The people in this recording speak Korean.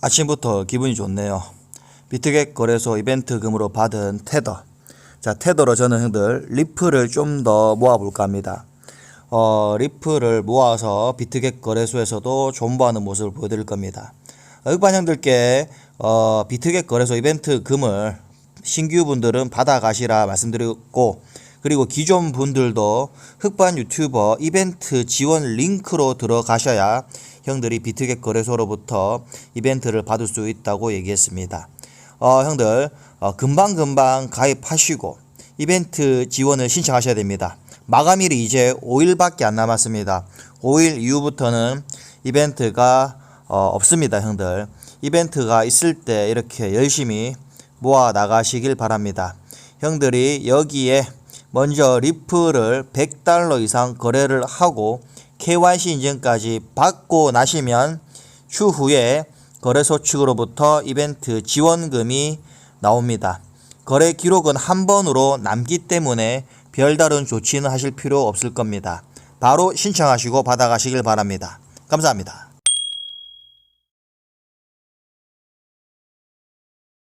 아침부터 기분이 좋네요. 비트겟 거래소 이벤트금으로 받은 테더. 자, 테더로 저는 형들 리플을 좀 더 모아볼까 합니다. 어, 리플을 모아서 비트겟 거래소에서도 존버하는 모습을 보여드릴 겁니다. 어, 일반 형들께 어, 비트겟 거래소 이벤트 금을 신규 분들은 받아가시라 말씀드렸고 그리고 기존 분들도 흑반 유튜버 이벤트 지원 링크로 들어가셔야 형들이 비트겟 거래소로부터 이벤트를 받을 수 있다고 얘기했습니다. 어, 형들 어, 금방금방 가입하시고 이벤트 지원을 신청하셔야 됩니다. 마감일이 이제 5일밖에 안 남았습니다. 5일 이후부터는 이벤트가 어, 없습니다, 형들. 이벤트가 있을 때 이렇게 열심히 모아 나가시길 바랍니다. 형들이 여기에 먼저 리플을 100달러 이상 거래를 하고 KYC 인증까지 받고 나시면 추후에 거래소 측으로부터 이벤트 지원금이 나옵니다. 거래 기록은 한 번으로 남기 때문에 별다른 조치는 하실 필요 없을 겁니다. 바로 신청하시고 받아가시길 바랍니다. 감사합니다.